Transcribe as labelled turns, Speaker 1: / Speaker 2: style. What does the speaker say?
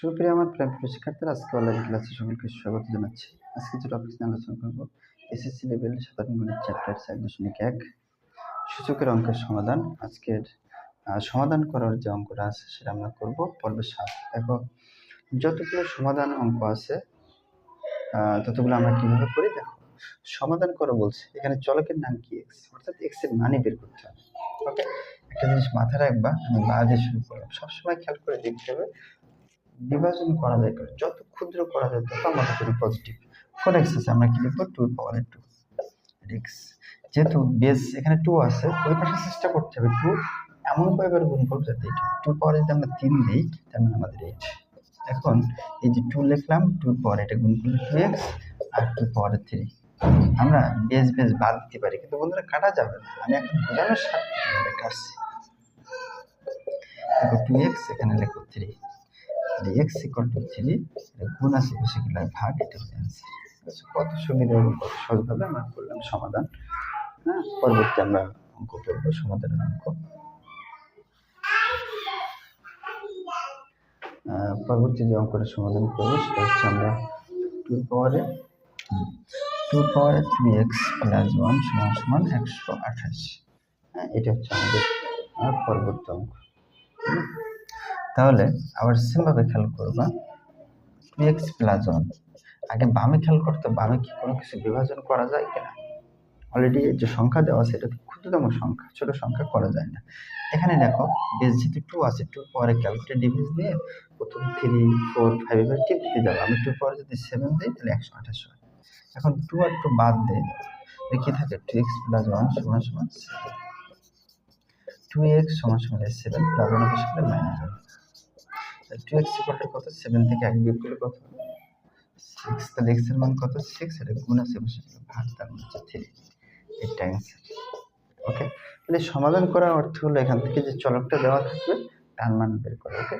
Speaker 1: সুপ্রিয় আমার প্রায় শিক্ষার্থীরা আজকে অনলাইন ক্লাসে সকলকে স্বাগত জানাচ্ছি। আজকে যে টপিক নিয়ে আলোচনা করব এসএসসি লেভেল সাধারণ গণিত চ্যাপ্টার চার দশমিক এক, সূচকের অঙ্কের সমাধান। আজকের সমাধান করার যে অঙ্কটা আছে সেটা আমরা করব পর্ব সাত। দেখো, যতগুলো সমাধান অঙ্ক আছে ততগুলো আমরা কীভাবে করি? দেখো, সমাধান করো বলছে, এখানে চলকের নাম কি? এক্স অর্থাৎ এক্সের মানই বের করতে হবে। ওকে একটা জিনিস মাথায় রাখবা, আমি বা দিয়ে শুরু করলাম। সবসময় খেয়াল করে দেখতে হবে বিভাজন করা যায় যত ক্ষুদ্র করা যায় তত আমাদের জন্য পজিটিভ ফর এক্স আছে আমরা কি লিখব? টু পাওয়ার টু এক্স যেহেতু বেস এখানে টু আছে, ওই পাশে চেষ্টা করতে হবে টু এমন কয়েকবার গুণ করব যাতে টু পাওয়ার যদি আমরা তিন দিই, তার মানে আমাদের এইট এখন এই যে টু লিখলাম টু পাওয়ার এটা গুণ করলে টু এক্স আর টু পাওয়ার থ্রি আমরা বেস বেস বাদ দিতে পারি, কিন্তু বন্ধুরা কাটা যাবে না। আমি এখন বোঝানোর সাথে কাটছি। দেখো টু এক্স এখানে লেখো three x equal to three গুণ আছে বেশিগুলো ভাগ এটা হচ্ছে অ্যান্সার কত সুবিধা এবং কত সহজভাবে আমরা করলাম সমাধান। হ্যাঁ পরবর্তী আমরা অঙ্ক করব, সমাধানের অঙ্ক। পরবর্তী যে অঙ্কটা সমাধান করব, সেটা হচ্ছে আমরা টু পাওয়ারে টু পাওয়ারে টু এক্স প্লাস ওয়ান সমান সমান একশো আঠাশ। হ্যাঁ এটা হচ্ছে আমাদের পরবর্তী অঙ্ক। তাহলে আবার সেমভাবে খেয়াল করবা টু এক্স প্লাস ওয়ান আগে বামে খেয়াল করতে বামে কি কোনো কিছু বিভাজন করা যায় কিনা অলরেডি যে সংখ্যা দেওয়া আছে, এটা ক্ষুদ্রতম সংখ্যা, ছোট সংখ্যা করা যায় না। এখানে দেখো বেস যেহেতু টু আছে টু পরে ক্যালকুলেটর ডিভিজ দিয়ে প্রথম থ্রি ফোর ফাইভ এবার টিপ দিতে যাব। আমি টু পরে যদি সেভেন দিই, তাহলে একশো আঠাশ হয়। এখন টু আর টু বাদ দিয়ে দেখি থাকে? টু এক্স প্লাস ওয়ান সমান সমান টু এক্স সমান সমান seven plus one minus one two x equal কত? সেভেন থেকে এক বিয়োগ করলে কত? সিক্স তাহলে এক্সের মান কত? সিক্স এটা গুণ আছে, বসে ভাগ তার মান হচ্ছে থ্রি এটা অ্যান্সার ওকে তাহলে সমাধান করার অর্থ হলো এখান থেকে যে চলকটা দেওয়া থাকবে, তার মান বের করা ওকে